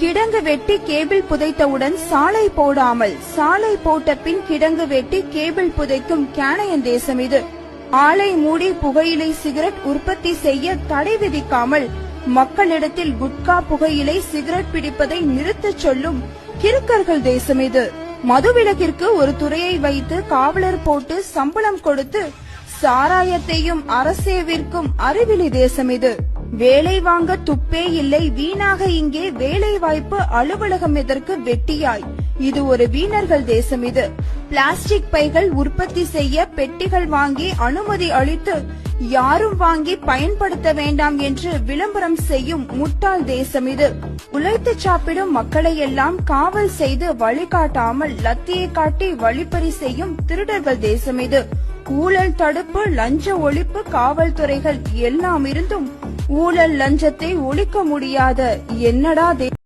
கிடங்கு வெட்டி கேபிள் புதைத்தவுடன் சாலை போடாமல் சாலை போட்ட பின் கிடங்கு வெட்டி கேபிள் புதைக்கும் கேனயன் தேசம் இது. ஆலை மூடி புகையிலை சிகரெட் உற்பத்தி செய்ய தடை விதிக்காமல் மக்களிடத்தில் குட்கா புகையிலை சிகரெட் பிடிப்பதை நிறுத்தச் சொல்லும் கிறுக்கர்கள் தேசம் இது. மதுவிலக்கிற்கு ஒரு துறையை வைத்து காவலர் போட்டு சம்பளம் கொடுத்து சாராயத்தையும் அரசே விற்கும் அறிவிலி தேசம் இது. வேலை வாங்க துப்பே இல்லை. வீணாக இங்கே வேலை வாய்ப்பு அலுவலகம் எதற்கு வெட்டியாய்? இது ஒரு வீணர்கள் தேசம் இது. பிளாஸ்டிக் பைகள் உற்பத்தி செய்ய பெட்டிகள் வாங்கி அனுமதி அளித்து யாரும் வாங்கி பயன்படுத்த வேண்டாம் என்று விளம்பரம் செய்யும் முட்டாள் தேசம் இது. உழைத்து சாப்பிடும் மக்களை எல்லாம் காவல் செய்து வழிகாட்டாமல் லத்தியை காட்டி வழிப்பறி செய்யும் திருடர்கள் தேசம் இது. ஊழல் தடுப்பு லஞ்ச ஒழிப்பு காவல்துறைகள் எல்லாம் இருந்தும் ஊழல் லஞ்சத்தை ஒழிக்க முடியாத என்னடா